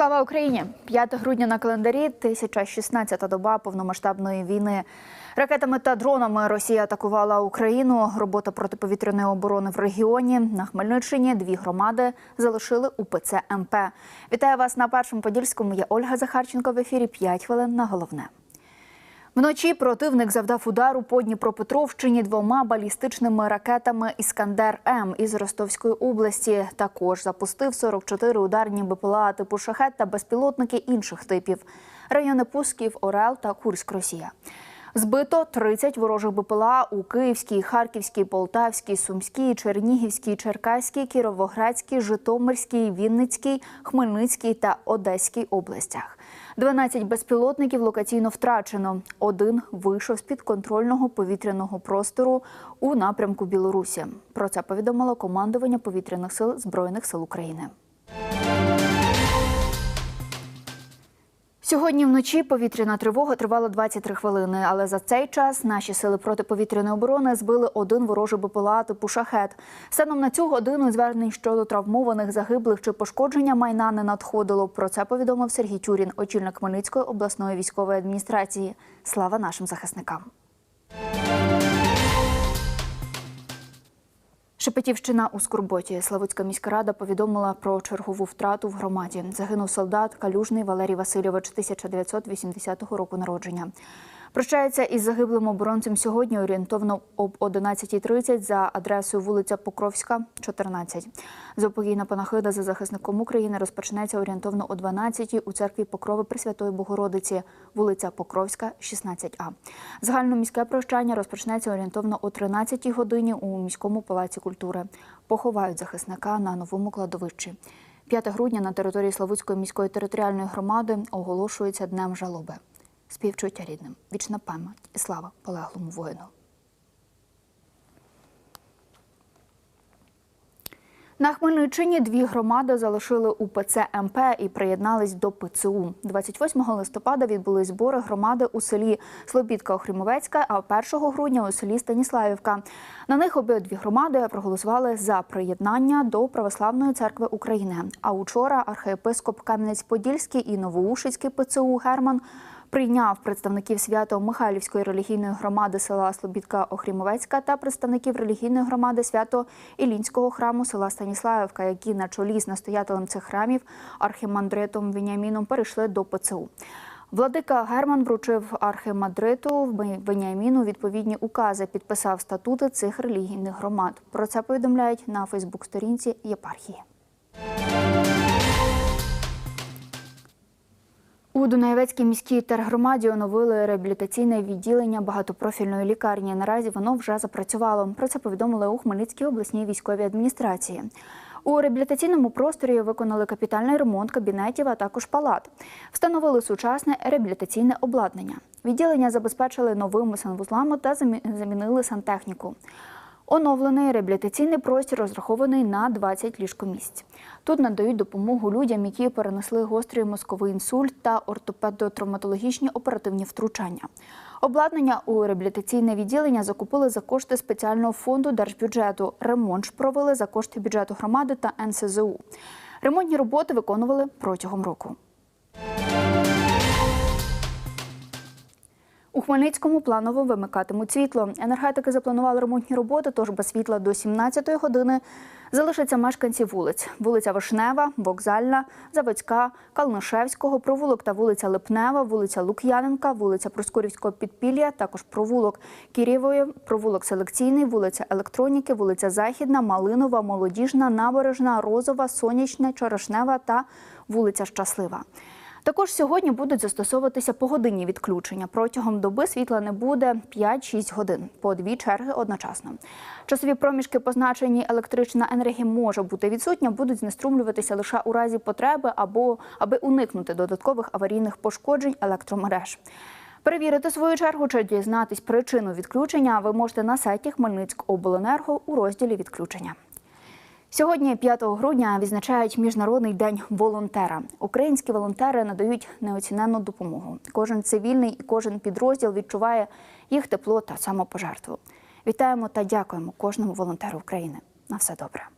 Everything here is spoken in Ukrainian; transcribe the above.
Слава Україні! 5 грудня на календарі, 1016-та доба повномасштабної війни. Ракетами та дронами Росія атакувала Україну. Робота протиповітряної оборони в регіоні на Хмельниччині. Дві громади залишили УПЦ МП. Вітаю вас на першому подільському. Я Ольга Захарченко в ефірі. 5 хвилин на головне. Вночі противник завдав удару по Дніпропетровщині двома балістичними ракетами Іскандер М із Ростовської області. Також запустив 44 ударні БПЛА типу шахет та безпілотники інших типів. Райони Пусків, Орел та Курськ, Росія. Збито 30 ворожих БПЛА у Київській, Харківській, Полтавській, Сумській, Чернігівській, Черкаській, Кіровоградській, Житомирській, Вінницькій, Хмельницькій та Одеській областях. 12 безпілотників локаційно втрачено. Один вийшов з підконтрольного повітряного простору у напрямку Білорусі. Про це повідомило командування повітряних сил Збройних сил України. Сьогодні вночі повітряна тривога тривала 23 хвилини, але за цей час наші сили протиповітряної оборони збили один ворожий БПЛА типу шахет. Станом на цю годину звернень щодо травмованих, загиблих чи пошкодження майна не надходило. Про це повідомив Сергій Тюрін, очільник Хмельницької обласної військової адміністрації. Слава нашим захисникам. Шепетівщина у Скорботі. Славутська міська рада повідомила про чергову втрату в громаді. Загинув солдат Калюжний Валерій Васильович 1980 року народження. Прощається із загиблим оборонцем сьогодні орієнтовно об 11.30 за адресою вулиця Покровська, 14. Заупокійна панахида за захисником України розпочнеться орієнтовно о 12 у церкві Покрови Пресвятої Богородиці, вулиця Покровська, 16А. Загальноміське прощання розпочнеться орієнтовно о 13 годині у міському палаці культури. Поховають захисника на новому кладовищі. 5 грудня на території Славутської міської територіальної громади оголошується днем жалоби. Співчуття рідним, вічна пам'ять і слава полеглому воїну. На Хмельниччині дві громади залишили УПЦ МП і приєднались до ПЦУ. 28 листопада відбулись збори громади у селі Слобідка Охрімовецька, а 1 грудня у селі Станіславівка. На них обидві громади проголосували за приєднання до Православної церкви України. А учора архієпископ Кам'янець-Подільський і Новоушицький ПЦУ Герман прийняв представників Свято-Михайлівської релігійної громади села Слобідка Охрімовецька та представників релігійної громади Свято-Ілінського храму села Станіславівка, які на чолі з настоятелем цих храмів архімандритом Веніаміном перейшли до ПЦУ. Владика Герман вручив архимандриту Веніаміну відповідні укази, підписав статути цих релігійних громад. Про це повідомляють на Фейсбук-сторінці єпархії. У Дунаєвецькій міській тергромаді оновили реабілітаційне відділення багатопрофільної лікарні. Наразі воно вже запрацювало. Про це повідомили у Хмельницькій обласній військовій адміністрації. У реабілітаційному просторі виконали капітальний ремонт кабінетів, а також палат. Встановили сучасне реабілітаційне обладнання. Відділення забезпечили новими санвузлами та замінили сантехніку. Оновлений реабілітаційний простір розрахований на 20 ліжкомісць. Тут надають допомогу людям, які перенесли гострий мозковий інсульт та ортопедо-травматологічні оперативні втручання. Обладнання у реабілітаційне відділення закупили за кошти спеціального фонду держбюджету. Ремонт провели за кошти бюджету громади та НСЗУ. Ремонтні роботи виконували протягом року. У Хмельницькому планово вимикатимуть світло. Енергетики запланували ремонтні роботи, тож без світла до 17-ї години залишаться мешканці вулиць: вулиця Вишнева, Вокзальна, Заводська, Калнишевського, провулок та вулиця Липнева, вулиця Лук'яненка, вулиця Проскурівського підпілля, також провулок Кірєвої, провулок Селекційний, вулиця Електроніки, вулиця Західна, Малинова, Молодіжна, Набережна, Розова, Сонячна, Чорошнева та вулиця Щаслива. Також сьогодні будуть застосовуватися погодинні відключення. Протягом доби світла не буде 5-6 годин по дві черги одночасно. Часові проміжки, позначені електрична енергія може бути відсутня, будуть знеструмлюватися лише у разі потреби або аби уникнути додаткових аварійних пошкоджень електромереж. Перевірити свою чергу чи дізнатись причину відключення ви можете на сайті Хмельницькобленерго у розділі відключення. Сьогодні, 5 грудня, відзначають міжнародний день волонтера. Українські волонтери надають неоціненну допомогу. Кожен цивільний і кожен підрозділ відчуває їх тепло та самопожертву. Вітаємо та дякуємо кожному волонтеру України. На все добре.